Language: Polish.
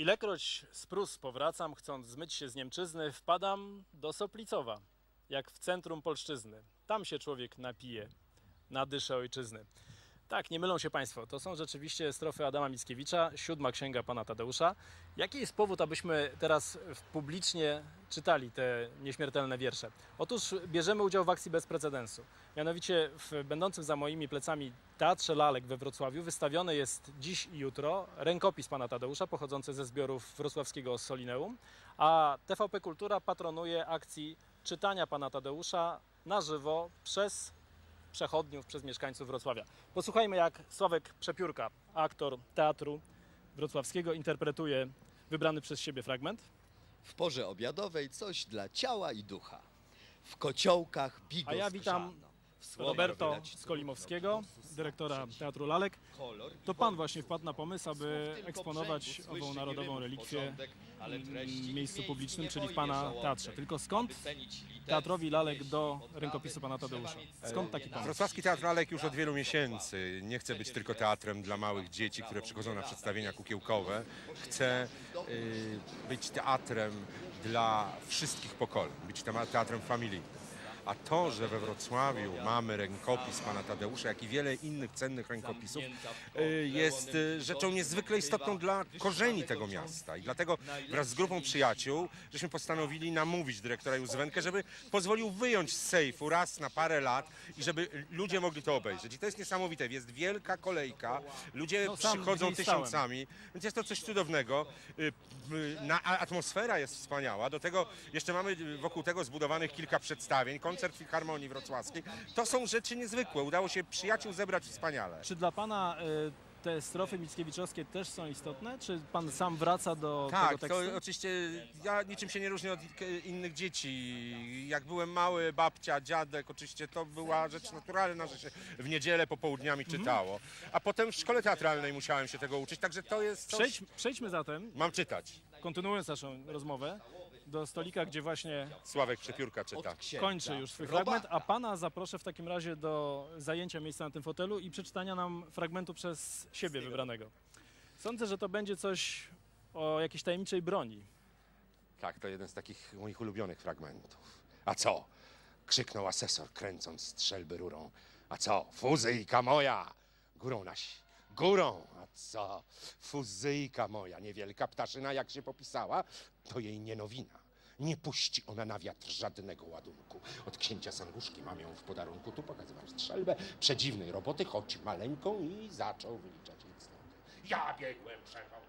Ilekroć z Prus powracam, chcąc zmyć się z Niemczyzny, wpadam do Soplicowa, jak w centrum Polszczyzny. Tam się człowiek napije, na dyszę ojczyzny. Tak, nie mylą się Państwo, to są rzeczywiście strofy Adama Mickiewicza, siódma księga pana Tadeusza. Jaki jest powód, abyśmy teraz publicznie czytali te nieśmiertelne wiersze? Otóż bierzemy udział w akcji bez precedensu. Mianowicie w będącym za moimi plecami Teatrze Lalek we Wrocławiu wystawiony jest dziś i jutro rękopis pana Tadeusza pochodzący ze zbiorów wrocławskiego Solineum, a TVP Kultura patronuje akcji czytania pana Tadeusza na żywo przez przechodniów, przez mieszkańców Wrocławia. Posłuchajmy jak Sławek Przepiórka, aktor teatru wrocławskiego, interpretuje wybrany przez siebie fragment. W porze obiadowej coś dla ciała i ducha. W kociołkach bigos A ja witam grzano. Roberto Skolimowskiego, dyrektora Teatru Lalek. To pan właśnie wpadł na pomysł, aby eksponować ową narodową relikwię w miejscu miejsc publicznym, czyli w pana teatrze. Tylko skąd teatrowi lalek do rękopisu pana Tadeusza? Skąd taki pomysł? Wrocławski Teatr Lalek już od wielu miesięcy nie chce być tylko teatrem dla małych dzieci, które przychodzą na przedstawienia kukiełkowe. Chce y, być teatrem dla wszystkich pokoleń, być teatrem familijnym. A to, że we Wrocławiu mamy rękopis pana Tadeusza, jak i wiele innych cennych rękopisów, y, jest y, rzeczą niezwykle istotną dla korzeni tego miasta. I dlatego wraz z grupą przyjaciół żeśmy postanowili namówić dyrektora Józwenkę, żeby pozwolił wyjąć z sejfu raz na parę lat i żeby ludzie mogli to obejrzeć. I to jest niesamowite. Jest wielka kolejka, ludzie No, sam przychodzą tysiącami, więc jest to coś cudownego. Y, Na, atmosfera jest wspaniała. Do tego jeszcze mamy wokół tego zbudowanych kilka przedstawień, koncert Filharmonii Wrocławskiej. To są rzeczy niezwykłe. Udało się przyjaciół zebrać wspaniale. Czy dla pana y, te strofy mickiewiczowskie też są istotne? Czy pan sam wraca do Tak, tego to tekstu? oczywiście ja niczym się nie różnię od innych dzieci. Jak byłem mały, babcia, dziadek, oczywiście to była rzecz naturalna, że się w niedzielę popołudniami Mhm. czytało. A potem w szkole teatralnej musiałem się tego uczyć, także to jest coś... Przejdź, przejdźmy zatem, Mam czytać. kontynuując naszą rozmowę, do stolika, gdzie właśnie Sławek Przepiórka czyta. Kończy już swój fragment, a pana zaproszę w takim razie do zajęcia miejsca na tym fotelu i przeczytania nam fragmentu przez siebie wybranego. Sądzę, że to będzie coś o jakiejś tajemniczej broni. Tak, to jeden z takich moich ulubionych fragmentów. A co? Krzyknął asesor, kręcąc strzelby rurą. A co? Fuzyjka moja! Górą naś. Górą! A co? Fuzyjka moja, niewielka ptaszyna, jak się popisała, to jej nie nowina. Nie puści ona na wiatr żadnego ładunku. Od księcia Sanguszki mam ją w podarunku. Tu pokazywał strzelbę przedziwnej roboty, choć maleńką i zaczął wyliczać jej cnoty. Ja biegłem, przerwał.